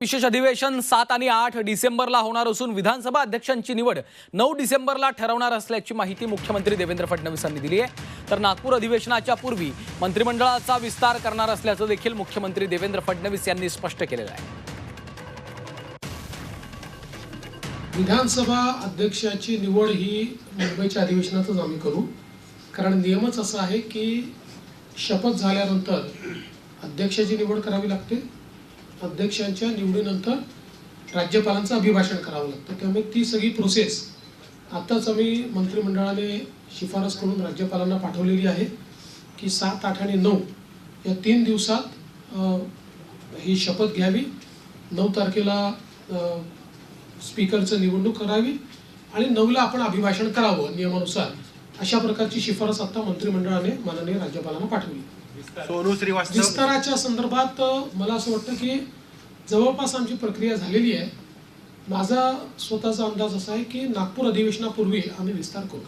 विशेष अधिवेशन सात आणि आठ डिसेंबरला होणार असून विधानसभा अध्यक्षांची निवड नऊ डिसेंबरला ठरवणार असल्याची माहिती मुख्यमंत्री देवेंद्र फडणवीसांनी दिली आहे. तर नागपूर अधिवेशनाच्या पूर्वी मंत्रिमंडळाचा विस्तार करणार असल्याचं देखील मुख्यमंत्री देवेंद्र फडणवीस यांनी स्पष्ट केलेलं आहे. विधानसभा अध्यक्षाची निवड ही मुंबईच्या अधिवेशनातच आम्ही करू. कारण नियमच असा आहे की शपथ झाल्यानंतर अध्यक्षाची निवड करावी लागते. अध्यक्षांच्या निवडीनंतर राज्यपालांचं अभिभाषण करावं लागतं. त्यामुळे ती सगळी प्रोसेस आत्ताच आम्ही मंत्रिमंडळाने शिफारस करून राज्यपालांना पाठवलेली आहे की सात आठ आणि नऊ या तीन दिवसात ही शपथ घ्यावी. नऊ तारखेला स्पीकरचं निवडणूक करावी आणि नऊला आपण अभिभाषण करावं नियमानुसार. अशा प्रकारची शिफारस आता मंत्रिमंडळाने माननीय राज्यपालांना पाठवली. सोनू श्रीवास्तव. विस्ताराच्या संदर्भात मला असं वाटतं की जवळपास आमची प्रक्रिया झालेली आहे. माझा स्वतःचा अंदाज असा आहे की नागपूर अधिवेशनापूर्वी आम्ही विस्तार करू.